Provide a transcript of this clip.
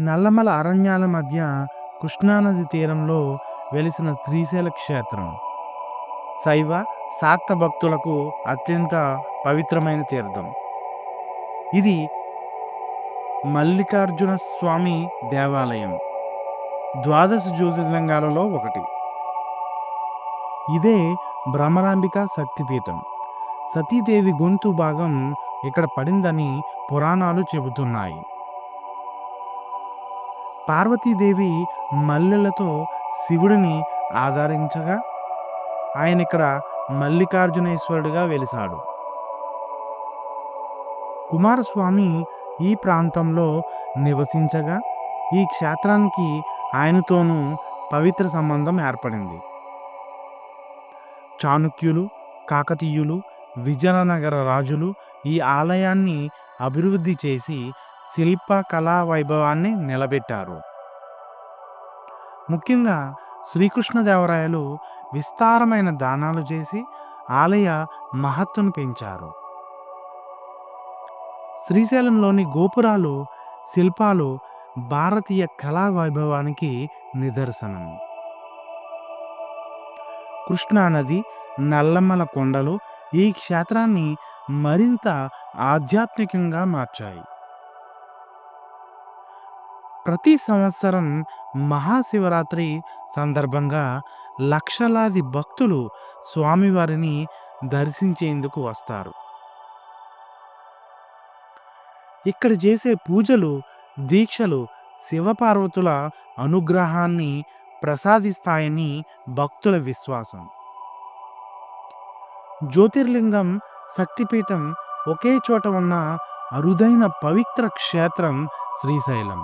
నల్లమల అరణ్యాల మధ్య కృష్ణానది తీరంలో వెలిసిన త్రిశైల క్షేత్రం. శైవ శాక్త భక్తులకు అత్యంత పవిత్రమైన తీర్థం. ఇది మల్లికార్జున స్వామి దేవాలయం. ద్వాదశ జ్యోతిర్లింగాలలో ఒకటి. ఇదే భ్రమరాంబిక శక్తిపీఠం. సతీదేవి గొంతు భాగం ఇక్కడ పడిందని పురాణాలు చెబుతున్నాయి. పార్వతీదేవి మల్లెలతో శివుడిని ఆదరించగా ఆయన ఇక్కడ మల్లికార్జునేశ్వరుడిగా వెలిశాడు కుమారస్వామి ఈ ప్రాంతంలో నివసించగా ఈ క్షేత్రానికి ఆయనతోనూ పవిత్ర సంబంధం ఏర్పడింది. చాణుక్యులు కాకతీయులు విజయనగర రాజులు ఈ ఆలయాన్ని అభివృద్ధి చేసి శిల్ప కళా వైభవాన్ని నిలబెట్టారు. ముఖ్యంగా శ్రీకృష్ణదేవరాయలు విస్తారమైన దానాలు చేసి ఆలయ మహత్తును పెంచారు. శ్రీశైలంలోని గోపురాలు శిల్పాలు భారతీయ కళా వైభవానికి నిదర్శనం. కృష్ణానది నల్లమ్మల కొండలు ఈ క్షేత్రాన్ని మరింత ఆధ్యాత్మికంగా మార్చాయి. ప్రతి సంవత్సరం మహాశివరాత్రి సందర్భంగా లక్షలాది భక్తులు స్వామివారిని దర్శించేందుకు వస్తారు. ఇక్కడ చేసే పూజలు దీక్షలు శివపార్వతుల అనుగ్రహాన్ని ప్రసాదిస్తాయని భక్తుల విశ్వాసం. జ్యోతిర్లింగం శక్తిపీఠం ఒకే చోట ఉన్న అరుదైన పవిత్ర క్షేత్రం శ్రీశైలం.